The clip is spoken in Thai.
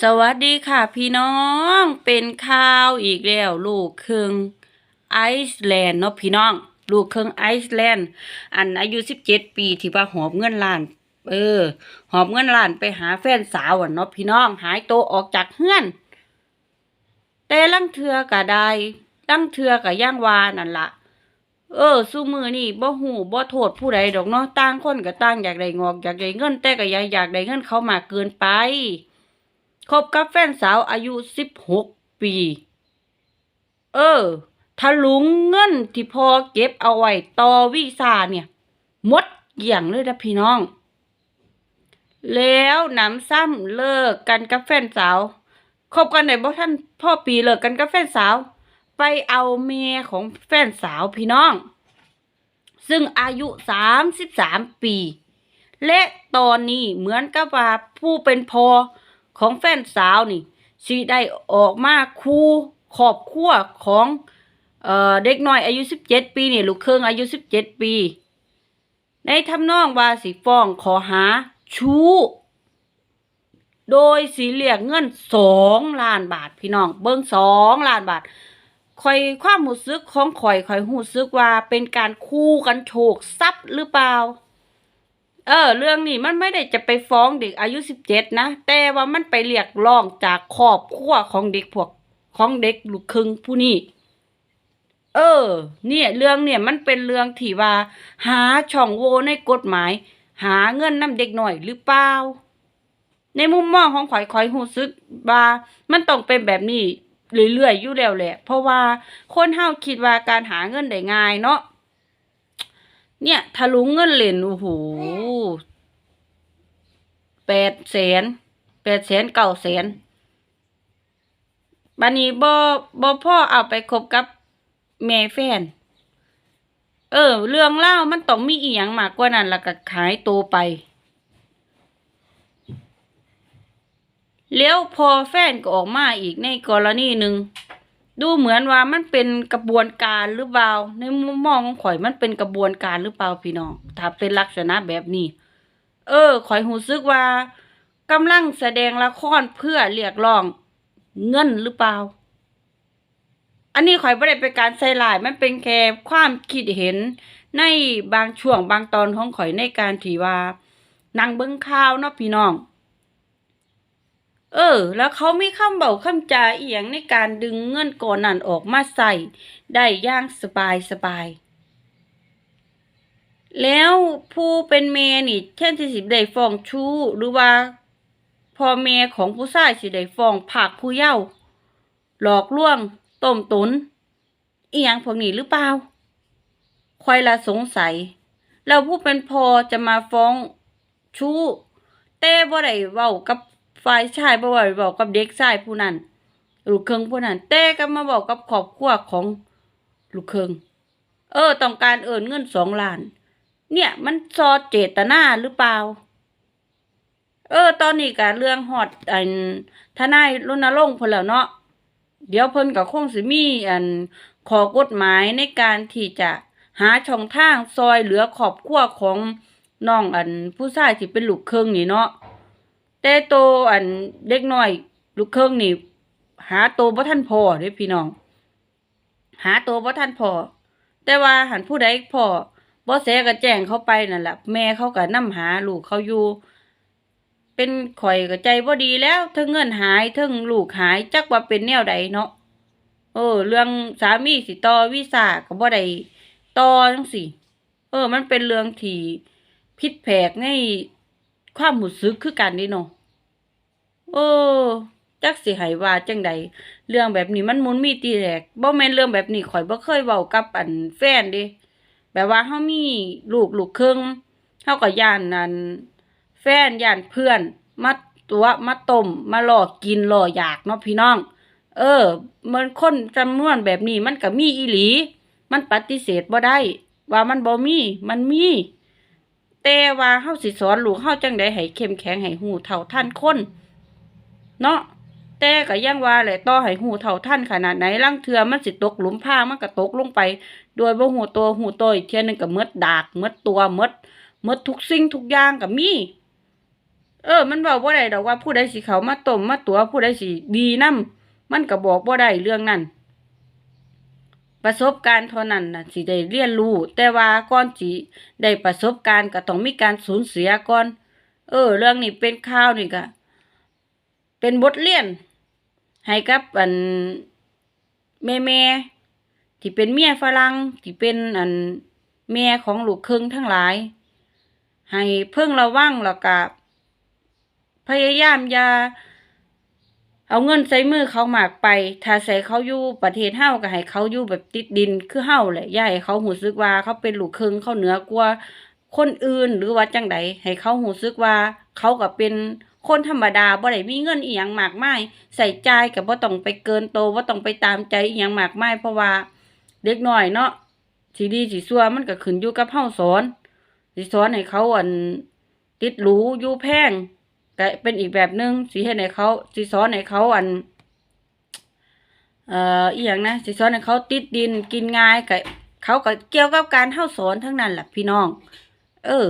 สวัสดีค่ะพี่น้องเป็นข่าวอีกแล้ว ลูกครึ่งไอซ์แลนด์เนาะพี่น้อง ลูกครึ่งไอซ์แลนด์อันอายุสิบเจ็ดปีที่ว่าหอบเงินล้าน เออ หอบเงินล้านไปหาแฟนสาวอะเนาะพี่น้อง หายตัวออกจากเฮือน แต่ลังเทือก็ได้ลังเทือก็ย่างวานั่นละเออสู้มือนี่บ่หูบ่โทษผู้ใดดอกเนาะต่างคนก็ต่างอยากได้งอกอยากได้เงิน แต่ก็อยากอยากได้เงินเขามากเกินไป คบกับแฟนสาวอายุสิบหกปี เออทะลุงเงินที่พอเก็บเอาไว้ต่อวีซ่าเนี่ยมดเกี่ยงเลยนะพี่น้อง แล้วหนำซ้ำเลิกกันกับแฟนสาวคบกันได้บ่ท่านพ่อปีเลิกกันกับแฟนสาว ไปเอาเมียของแฟนสาวพี่น้อง ซึ่งอายุสามสิบสามปี และตอนนี้เหมือนกับว่าผู้เป็นพอ ของแฟนสาวนี่สิได้ออกมาคูขอบขั้วของเอ่อเด็กน้อยอายุสิบเจ็ดปีนี่ลูกเครื่องอายุสิบเจ็ดปี ในทำนองว่าสิฟ้องขอหาชู้ โดยสีเรียกเงินสองล้านบาทพี่น้อง เบิ้งสองล้านบาทคอยความหูซึกของข่อยข่อยหูซึกว่าเป็นการคู่กันโฉกทรัพย์หรือเปล่า เออ เรื่องนี้มันไม่ได้จะไปฟ้องเด็กอายุสิบเจ็ดนะ แต่ว่ามันไปเรียกร้องจากครอบครัวของเด็กพวกของเด็กลูกครึ่งผู้นี้เออ เนี่ย เรื่องเนี่ยมันเป็นเรื่องที่ว่า หาช่องโหว่ในกฎหมาย หาเงินนำเด็กหน่อยหรือเปล่าในมุมมองของข่อยข่อยหูซึกว่ามันต้องเป็นแบบนี้เรื่อยๆอยู่แล้วแหละ เพราะว่าคนเฮาคิดว่าการหาเงินได้ง่ายเนาะเนี่ยทะลุเงินเหรียญโอ้โห แปดแสนแปดแสนเก้าแสนบันนี้บ่บ่พ่อเอาไปคบกับแม่แฟน เออ เรื่องเล่ามันต้องมีอีหยังมากกว่านั้นแล้วก็ขายตัวไป แล้วพอแฟนก็ออกมาอีกในกรณีหนึ่ง ดูเหมือนว่ามันเป็นกระบวนการหรือเปล่า ในมุมมองของข่อยมันเป็นกระบวนการหรือเปล่าพี่น้อง ถ้าเป็นลักษณะแบบนี้ เออ ข่อยหูซึกว่ากำลังแสดงละครเพื่อเรียกร้องเงินหรือเปล่า อันนี้ข่อยไม่ได้เป็นการใส่ลาย มันเป็นแค่ความคิดเห็นในบางช่วงบางตอนของข่อยในการที่ว่านั่งเบิ้งข่าวเนาะพี่น้อง เออ แล้วเขามีคำเบาคำจาอียงในการดึงเงินก่อนนั้นออกมาใส่ ได้ย่างสบายสบาย แล้วผู้เป็นเมยนี่เช่นที่สิบได้ฟ้องชู้หรือว่าพ่อแม่ของผู้ชายสิได้ฟ้องผากผู้เย้าหลอกลวงต้มตุนเอียงพวกนี้หรือเปล่าคอยละสงสัย แล้วผู้เป็นพอจะมาฟ้องชู้แต่บ่ได้เว้ากับ ฝ่ายชายบ่ได้เว้ากับเด็กชายผู้นั้นลูกเคิงผู้นั้นแต่ก็มาเว้ากับครอบครัวของลูกเคิงเออ ต้องการเอินเงินสองล้าน เนี่ย มันซอเจตนาหรือเปล่า เออ ตอนนี้การเรื่องฮอดอันทนายรณรงค์พนแล้วเนาะเดี๋ยวเพิ่นก็คงสิมีอันขอกฎหมายในการที่จะหาช่องทางซอยเหลือครอบครัวของน้องอันผู้ชายที่เป็นลูกเครึ่งนี่เนาะ แต่โตอันเด็กน้อย ลูกเครึ่องนี่หาโตบ่ทันพอเด้พี่น้อง หาโตบ่ทันพอแต่ว่าหันผู้ใดพอบ่แสก็แจ้งเขาไปนั่นแหละแม่เขาก็นำหาลูกเขาอยู่ เป็นข่อยก็ใจบ่ดีแล้วเทั้งเงินหายเทั้งลูกหายจักว่าเป็นแนวใดเนาะเออ เรื่องสามีสิต่อวีซ่าก็บ่ได้ต่อจังซี่เออ มันเป็นเรื่องที่ผิดแผกใน ความรู้สึกคือกันนี่เนาะเออจักสิให้ว่าจังใดเรื่องแบบนี้มันมุนมีตีแรกบ่แม่นเรื่องแบบนี้ข่อยบ่เคยเว้ากับอันแฟนเด้แบบว่าเฮามีลูกลูกครึ่งเฮาก็ย่านนั่นแฟนย่านเพื่อนมาตัวมาต้มมาหลอกกินหลออยากเนาะพี่น้อง เออมันคนจำนวนแบบนี้มันก็มีอีหลี มันปฏิเสธบ่ได้ ว่ามันบ่มี มันมี แต่ว่าเฮาสิสอนลูกเฮาจังไดให้เข้มแข็งให้ฮู้เท่าทันคนเนาะแต่ก็ยังว่าแหละต่อให้หูเท่าท่านขนาดไหนลังเทือมันสิตกหลุมพรามันก็ตกลงไป โดยบ่หูตัวหูตัวอีกเทียหนึงก็หมดดากหมดตัวหมดหมดทุกสิ่งทุกอย่างก็มีเออ มันบอกบ่าได้ดอกว่าผู้ใดสิเขามาต้มมาตัวผู้ใดสิดีนํมันก็บอกบ่าได้เรื่องนั้น ประสบการณ์เท่านั้นนะสิได้เรียนรู้ แต่ว่าก่อนสิได้ประสบการณ์ก็ต้องมีการสูญเสียก่อน เออ เรื่องนี้เป็นข่าวนี่ก็เป็นบทเรียน ให้กับอันแม่แม่ที่เป็นเมียฝรั่งที่เป็นอันแม่ของลูกครึ่งทั้งหลาย ให้เพิ่งระวังแล้วก็พยายามอย่า เอาเงินใส่มือเขามากไป ถ้าใส่เขาอยู่ประเทศเฮาก็ให้เขาอยู่แบบติดดินคือเฮาแหละอย่าให้เขาหูซึกว่าเขาเป็นลูกครึ่งเขาเหนือกว่าคนอื่นหรือว่าจังใดให้เขาหูซึกว่า เขาก็เป็นคนธรรมดาบ่ได้มีเงินอีหยังมากมายใส่ใจก็บ่ต้องไปเกินโตบ่ต้องไปตามใจอีหยังมากมายเพราะว่า เด็กน้อยเนาะสิดีสิชั่วมันก็ขึ้นอยู่กับเฮาสอนสิสอนให้เขาอันติดหรูอยู่แพง ก็เป็นอีกแบบหนึงสีให้ให้เขาสีซ้อนให้เขาอัน เอ่ออีอยังนะสีซ้อนให้เขาติดดินกินง่ายก็เขาก็เกี่ยวกับการเท่าสอนทั้งนั้นแหละพี่น้อง เออ